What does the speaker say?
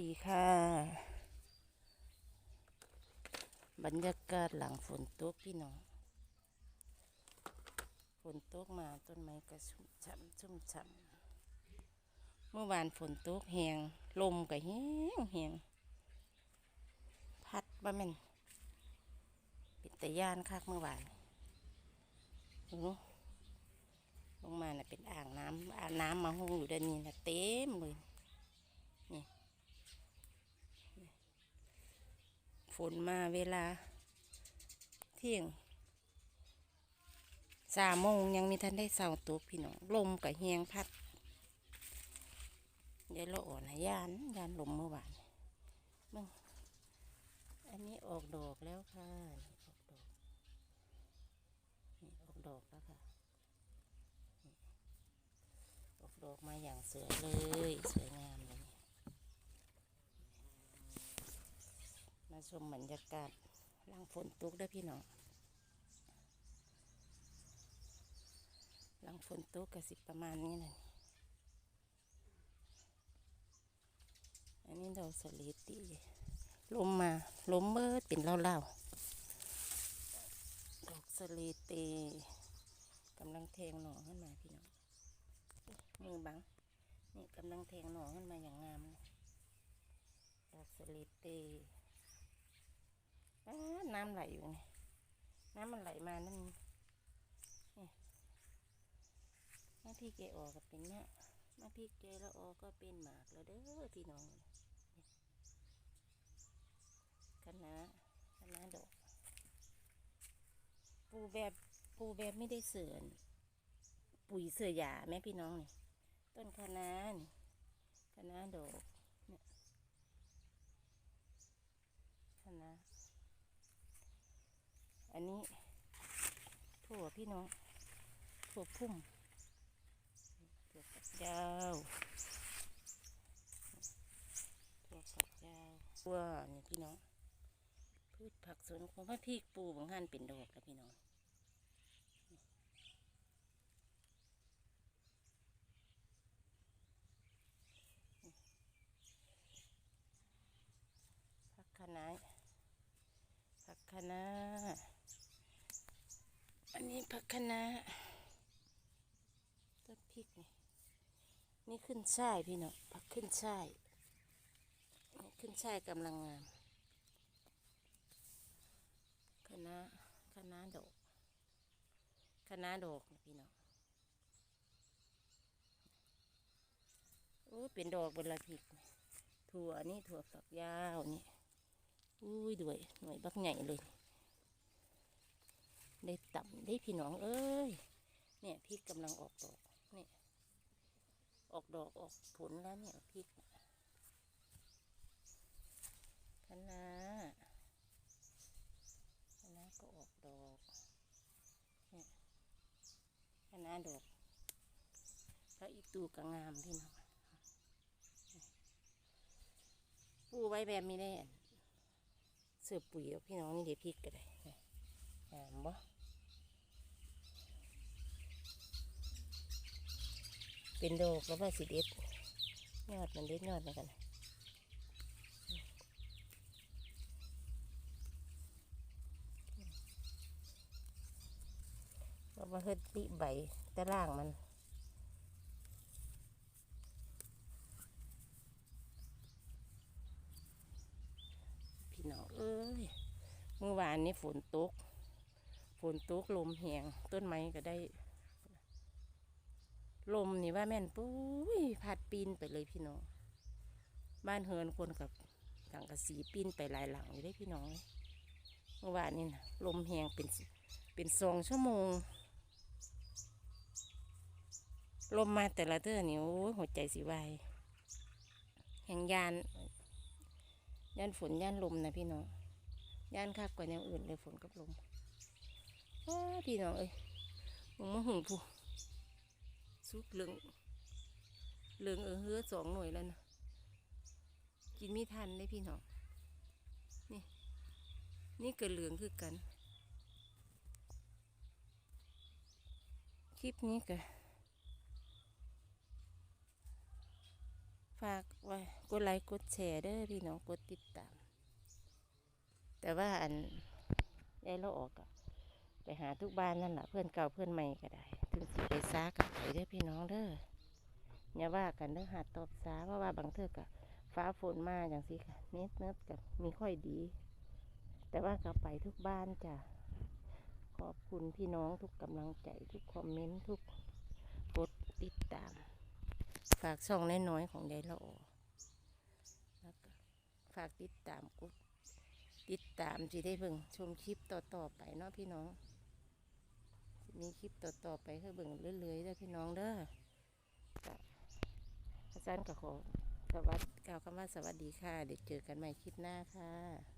ดีค่ะ บรรยากาศหลังฝนตกพี่น้อง ฝนตกมาต้นไม้ก็ชุ่มฉ่ำชุ่มฉ่ำเมื่อวานฝนตกแหงลมก็แหงแหงพัดบ่แม่นปิดตะย่านคักเมื่อวานโอ้ลงมาน่ะเป็นอ่างน้ำอ่างน้ำมาห้องอยู่ด้านนี้นะเต็มเลย ฝนมาเวลา เที่ยงสามโมงยังมีท่านได้เสาตกพี่น้องลมกับเฮียงพัดเดี๋ยวเราอ่อนยานยานลมเมื่อวานมึงอันนี้ออกดอกแล้วค่ะออกดอกนี่ออกดอกแล้วค่ะออกดอกมาอย่างสวยเลยสวยงามเลย มา ชมบรรยากาศหลังฝนตกได้พี่น้องหลังฝนตกก็สิบประมาณนี้เลยอันนี้ดอกสลีตีลมมาลมเบิดเป็นเล่าๆดอกสลีตีกำลังแทงหน่อขึ้นมาพี่น้องมือบังนี่กำลังแทงหน่อขึ้นมาอย่างงามดอกสลีตี น้ำไหลอยู่ไงน้ำมันไหลมานั่นนี่หน้าพี่เกออกก็เป็นเนี่ยหน้าพี่เกแล้วออกก็เป็นหมากแล้วเด้อพี่น้องคณะคณะดอกปูแบบปูแบบไม่ได้เสื่อนปุ๋ยเสื่อหยาแม่พี่น้องนี่ต้นคะน้าคะน้าดอกเนี่ยคะน้า อันนี้ถั่วพี่น้องถั่วพุ่มถั่วฝักยาวถั่วฝักยาวถั่วนี่พี่น้องพืชผักสวนของพระพี่ปูบางหันเป็นดอกแล้วพี่น้องผักคะน้าผักคะน้า อันนี้ผักคะน้าต้นพริกนี่นี่ขึ้นช่ายพี่เนาะผักขึ้นช่ายนี่ขึ้นช่ายกำลังงามคะน้าคะน้าดอกคะน้าดอกพี่เนาะโอ้เป็นดอกบนละพริกถั่วนี่ถั่วฝักยาวนี่อุ้ยด้วยหน่วยบักใหญ่เลย ได้ต่ำได้พี่น้องเอ้ยเนี่ยพริกกำลังออกดอกเนี่ยออกดอกออกผลแล้วเนี่ยพริกคะน้าคะน้าก็ออกดอกเนี่ยคะน้าดอกแล้วอีกตูก็งามพี่น้องปูไว้แบบมีได้เสือปุ๋ยพี่น้องนี่เดี๋ยวพริกก็ได้ หมบ่เป็นโดกแล้วว่าสิเด็ดยอดมันเด็ดยอดเหมือนกันเรามาเฮ็ดปีใบแต่ล่างมันพี่น้องเอ้ยเมื่อวานนี้ฝนตก ฝนตกลมแหงต้นไม้ก็ได้ ลมนี่ว่าแม่นปุ้ยพัดปีนไปเลยพี่น้อง บ้านเฮินคนกับสังกะสีปีนไปหลายหลังอยู่ได้พี่น้องเมื่อวานนี่นะลมแหงเป็นเป็นสองชั่วโมง ลมมาแต่ละเทื่อนี่โอ้หัวใจสิวายแห่งยานย่านฝนย่านลมนะพี่น้องย่านคักกว่าแนวอื่นเลยฝนกับลม พี่น้องเอ้ยมึงมาหุงผู้สุกเหลืองเหลืองเออเฮือสองหน่วยแล้วนะกินไม่ทันเลยพี่น้องนี่ นี่ก็เหลืองคือกัน คลิปนี้ก็ฝากไว้กดไลค์กดแชร์เด้อพี่น้องกดติดตาม แต่ว่าอันยายเราออกอะ ไปหาทุกบ้านนั่นแหละเพื่อนเก่าเพื่อนใหม่ก็ได้ถึงสิไปซากับไปเด้อพี่น้องเด้ออย่าว่ากันเด้อหาตอบซาเพราะว่าบางเทือกับฟ้าฝนมาอย่างสิค่ะเน็ตเน็ตกับมีค่อยดี แต่ว่าก็ไปทุกบ้านจ้ะขอบคุณพี่น้องทุกกำลังใจทุกคอมเมนต์ทุกกดติดตาม ฝากช่องน้อยๆของยายละออแล้วก็ฝากติดตามกดติดตามสิได้เบิ่งชมคลิปต่อๆไปเนาะพี่น้อง มีคลิปต่อๆไปคือเบิ่งเรื่อยๆเด้อพี่น้องเด้ออาจารย์ก็ขอสวัสดีกล่าวคำว่าสวัสดีค่ะ เดี๋ยวเจอกันใหม่คลิปหน้าค่ะ